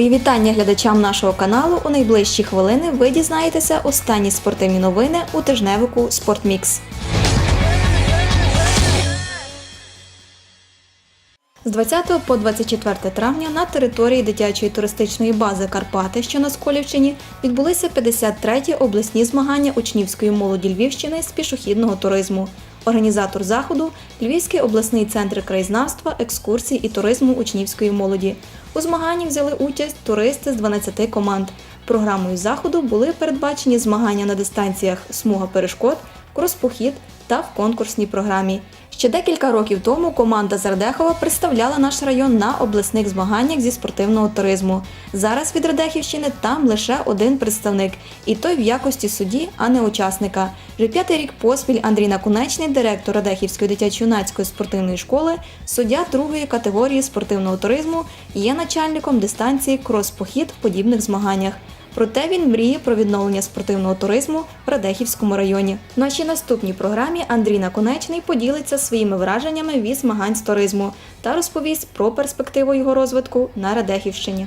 Мої вітання глядачам нашого каналу. У найближчі хвилини ви дізнаєтеся останні спортивні новини у тижневику Спортмікс. З 20 по 24 травня на території дитячої туристичної бази Карпати, що на Сколівщині, відбулися 53-ті обласні змагання учнівської молоді Львівщини з пішохідного туризму. Організатор заходу Львівський обласний центр краєзнавства, екскурсій і туризму учнівської молоді. У змаганні взяли участь туристи з 12 команд. Програмою заходу були передбачені змагання на дистанціях смуга перешкод, крос-похід та в конкурсній програмі. Ще декілька років тому команда з Радехова представляла наш район на обласних змаганнях зі спортивного туризму. Зараз від Радехівщини там лише один представник, і той в якості судді, а не учасника. Вже п'ятий рік поспіль Андрій Наконечний, директор Радехівської дитячо-юнацької спортивної школи, суддя другої категорії спортивного туризму, є начальником дистанції крос-похід в подібних змаганнях. Проте він мріє про відновлення спортивного туризму в Радехівському районі. В нашій наступній програмі Андрій Наконечний поділиться своїми враженнями від змагань з туризму та розповість про перспективу його розвитку на Радехівщині.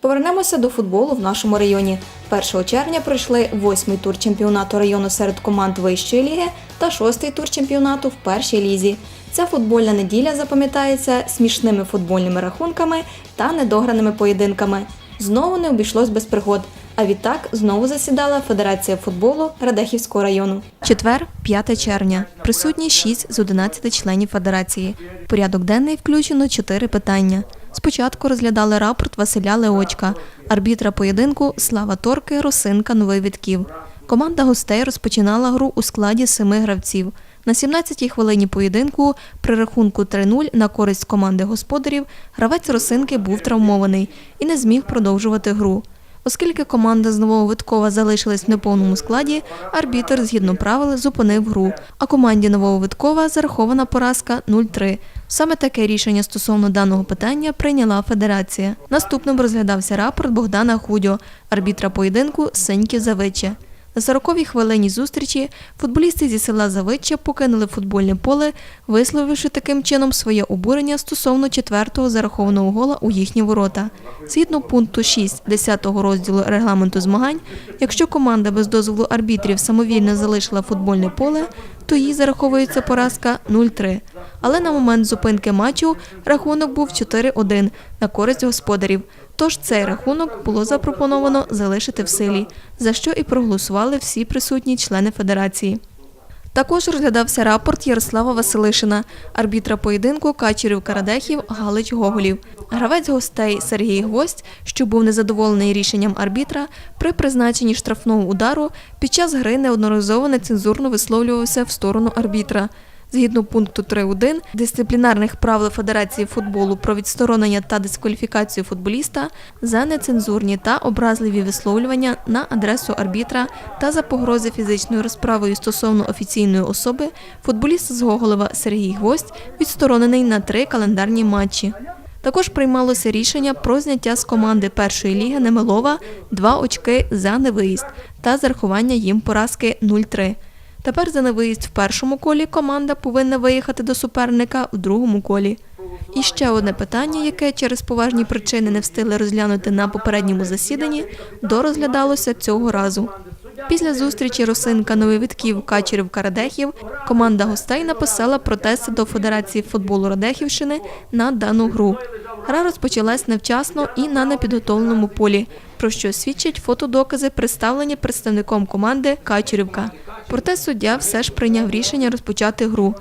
Повернемося до футболу в нашому районі. 1 червня пройшли восьмий тур чемпіонату району серед команд вищої ліги та шостий тур чемпіонату в першій лізі. Ця футбольна неділя запам'ятається смішними футбольними рахунками та недограними поєдинками. Знову не обійшлось без пригод. А відтак знову засідала Федерація футболу Радехівського району. Четвер, 5 червня. Присутні 6 з 11 членів федерації. В Порядок денний включено 4 питання. Спочатку розглядали рапорт Василя Леочка, арбітра поєдинку Слава Торки, Росинка Новий Вітків. Команда гостей розпочинала гру у складі семи гравців. На 17-й хвилині поєдинку при рахунку 3-0 на користь команди господарів гравець Росинки був травмований і не зміг продовжувати гру. Оскільки команда з Нововиткова залишилась в неповному складі, арбітр згідно правил зупинив гру, а команді Нововиткова зарахована поразка 0-3. Саме таке рішення стосовно даного питання прийняла федерація. Наступним розглядався рапорт Богдана Худьо, арбітра поєдинку Синьків Завича. На 40-й хвилині зустрічі футболісти зі села Завича покинули футбольне поле, висловивши таким чином своє обурення стосовно четвертого зарахованого гола у їхні ворота. Згідно пункту 6 10 розділу регламенту змагань, якщо команда без дозволу арбітрів самовільно залишила футбольне поле, то їй зараховується поразка 0-3. Але на момент зупинки матчу рахунок був 4-1 на користь господарів. Тож цей рахунок було запропоновано залишити в силі, за що і проголосували всі присутні члени федерації. Також розглядався рапорт Ярослава Василишина, арбітра поєдинку Качерів Карадехів Галич Гоголів. Гравець гостей Сергій Гвоздь, що був незадоволений рішенням арбітра, при призначенні штрафного удару під час гри неодноразово нецензурно висловлювався в сторону арбітра. Згідно пункту 3.1 дисциплінарних правил Федерації футболу про відсторонення та дискваліфікацію футболіста за нецензурні та образливі висловлювання на адресу арбітра та за погрози фізичною розправою стосовно офіційної особи, футболіст з Гоголева Сергій Гвоздь відсторонений на три календарні матчі. Також приймалося рішення про зняття з команди першої ліги Немилова два очки за невиїзд та зарахування їм поразки 0-3. Тепер за невиїзд в першому колі команда повинна виїхати до суперника в другому колі. І ще одне питання, яке через поважні причини не встигли розглянути на попередньому засіданні, дорозглядалося цього разу. Після зустрічі Росинка Нововітків Качерів Карадехів команда гостей написала протести до Федерації футболу Радехівщини на дану гру. Гра розпочалась невчасно і на непідготовленому полі, про що свідчать фотодокази, представлені представником команди Качерівка. Проте суддя все ж прийняв рішення розпочати гру.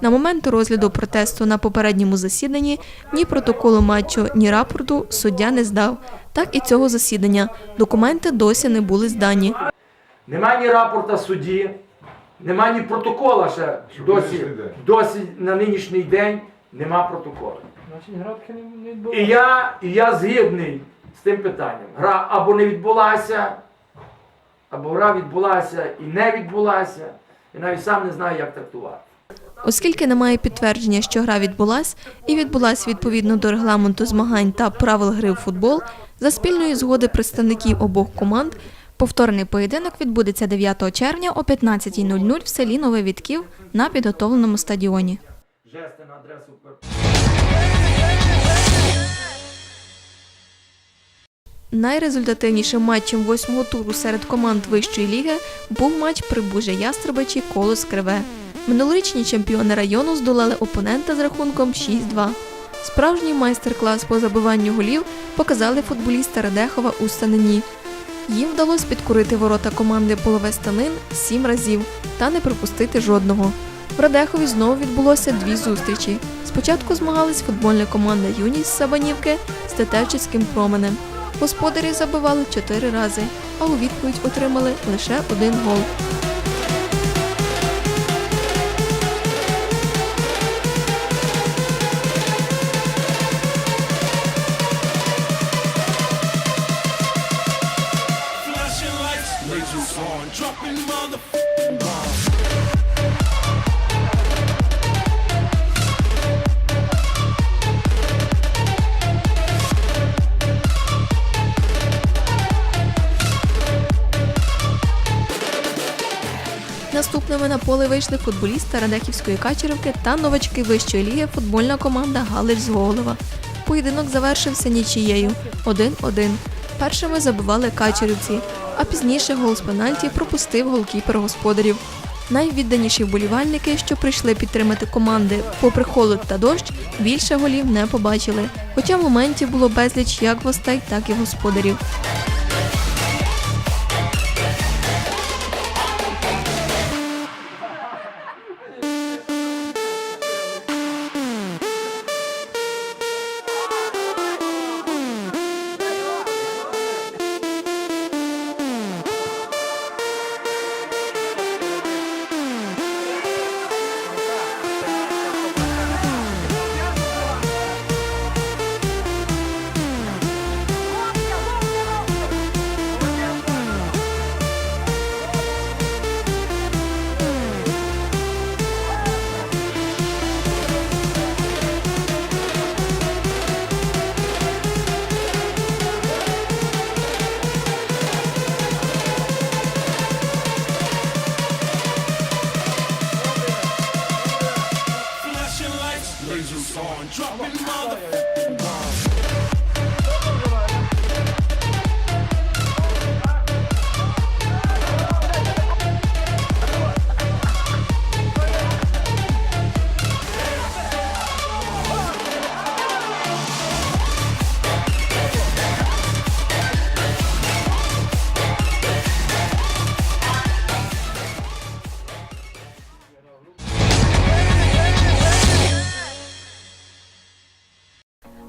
На момент розгляду протесту на попередньому засіданні ні протоколу матчу, ні рапорту суддя не здав. Так і цього засідання. Документи досі не були здані. Нема ні рапорта судді, нема ні протокола ще досі, досі на нинішній день нема протоколу. І я, і я згідний з тим питанням. Гра або не відбулася, або гра відбулася і не відбулася. Я навіть сам не знаю, як трактувати. Оскільки немає підтвердження, що гра відбулась і відбулась відповідно до регламенту змагань та правил гри в футбол, за спільної згоди представників обох команд повторний поєдинок відбудеться 9 червня о 15.00 в селі Новий Вітків на підготовленому стадіоні. жести на адресу Найрезультативнішим матчем восьмого туру серед команд вищої ліги був матч Прибужжя Ястребичі Колос Криве. Минулорічні чемпіони району здолали опонента з рахунком 6-2. Справжній майстер-клас по забиванню голів показали футболісти Радехова у Станині. Їм вдалося підкорити ворота команди Полове Станин сім разів та не пропустити жодного. В Радехові знову відбулося дві зустрічі. Спочатку змагались футбольна команда Юність з Сабанівки з Тетевчицьким променем. Господарі забивали чотири рази, а у відповідь отримали лише один гол. Dropping motherfucking bombs. Наступними на поле вийшли футболісти Радехівської Качерівки та новачки вищої ліги футбольна команда Галич з Голова. Поєдинок завершився нічією 1-1. Першими забивали качерівці, а пізніше гол з пенальті пропустив голкіпер господарів. Найвідданіші вболівальники, що прийшли підтримати команди, попри холод та дощ, більше голів не побачили. Хоча моментів було безліч як гостей, так і господарів.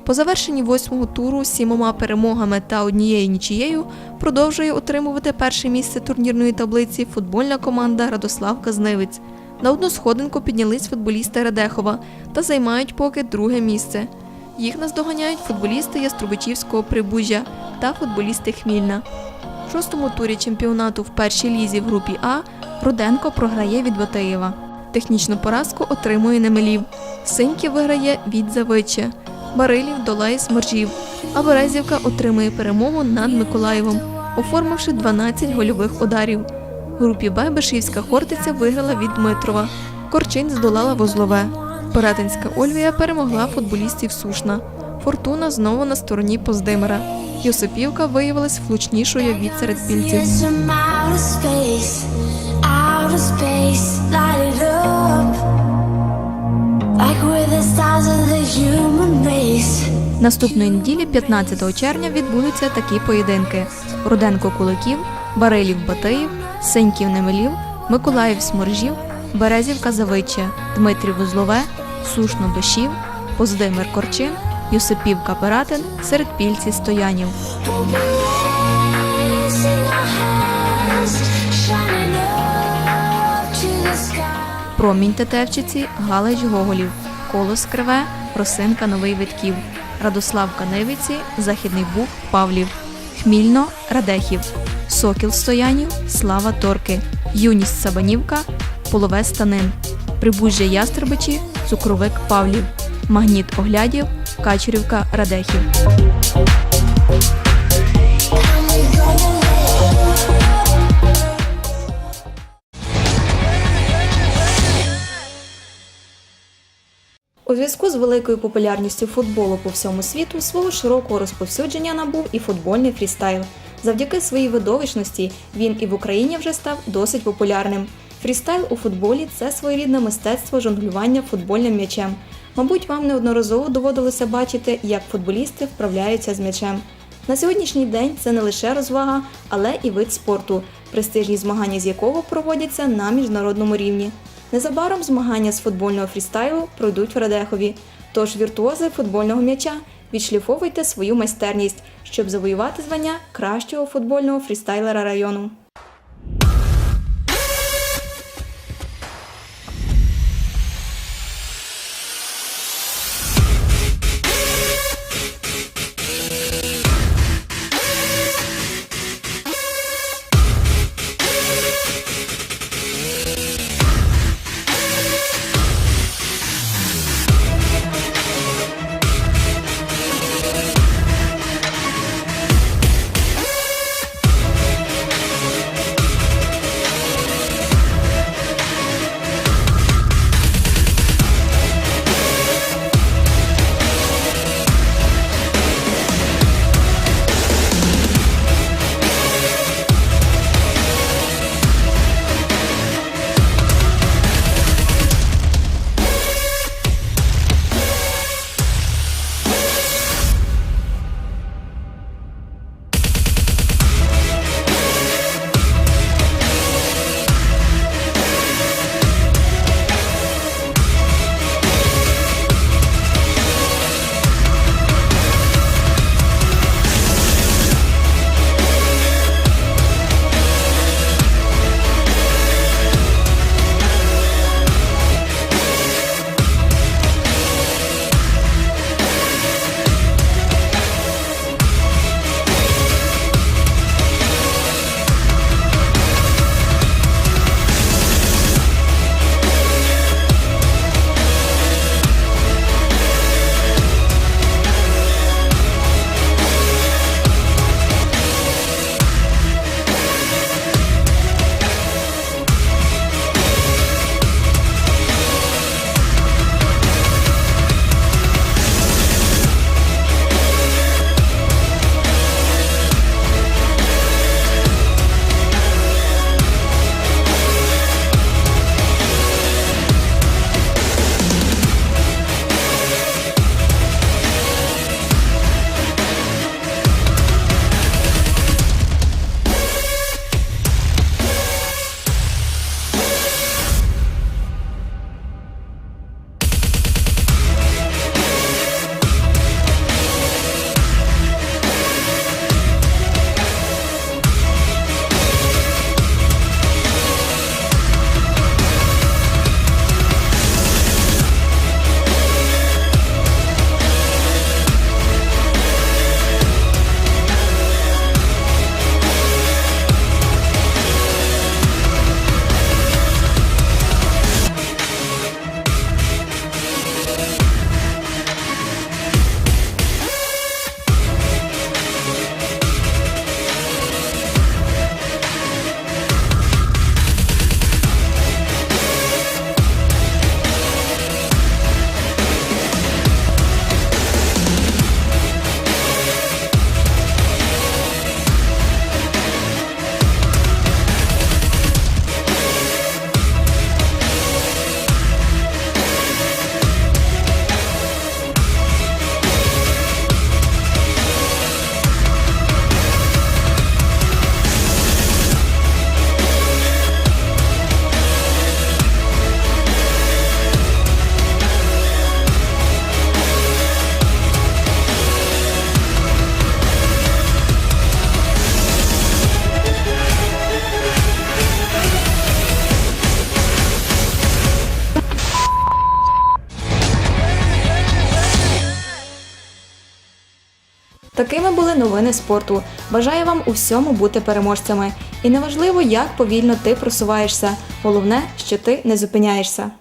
По завершенні восьмого туру з сімома перемогами та однією нічією продовжує отримувати перше місце турнірної таблиці футбольна команда Радославка Знивець. На одну сходинку піднялись футболісти Радехова та займають поки друге місце. Їх наздоганяють футболісти Яструбичівського Прибужжя та футболісти Хмільна. В шостому турі чемпіонату в першій лізі в групі А Руденко програє від Батиєва. Технічну поразку отримує Немелів. Синьків виграє від Завича. Барилів долає Сморжів, а Березівка отримує перемогу над Миколаєвом, оформивши 12 гольових ударів. В групі Б Бешівська Хортиця виграла від Дмитрова. Корчин здолала Возлове. Перетинська Ольвія перемогла футболістів Сушна. Фортуна знову на стороні Поздимира. Йосипівка виявилась влучнішою від середпільців. Up. Наступної неділі, 15 червня, відбудуться такі поєдинки: Руденко Куликів, Барилів Батиїв, Синьків Немелів, Миколаїв Сморжів, Березівка Завича, Дмитрів Узлове, Сушно Бешів, Поздимир Корчин, Юсипівка Ператин, Середпільці Стоянів. Промінь Тетевчиці, Галич Гоголів, Колос Криве, Росинка Новий Витків, Радославка Невиці, Західний Буг Павлів, Хмільно Радехів, Сокіл Стоянів, Слава Торки, Юність Сабанівка, Полове Станин, Прибужжя Ястребичі, Цукровик Павлів, Магніт Оглядів, Качерівка Радехів. У зв'язку з великою популярністю футболу по всьому світу свого широкого розповсюдження набув і футбольний фрістайл. Завдяки своїй видовищності він і в Україні вже став досить популярним. Фрістайл у футболі це своєрідне мистецтво жонглювання футбольним м'ячем. Мабуть, вам неодноразово доводилося бачити, як футболісти вправляються з м'ячем. На сьогоднішній день це не лише розвага, але і вид спорту, престижні змагання з якого проводяться на міжнародному рівні. Незабаром змагання з футбольного фрістайлу пройдуть в Радехові. Тож віртуози футбольного м'яча відшліфовуйте свою майстерність, щоб завоювати звання кращого футбольного фрістайлера району. Новини спорту. Бажаю вам у всьому бути переможцями. І неважливо, як повільно ти просуваєшся. Головне, що ти не зупиняєшся.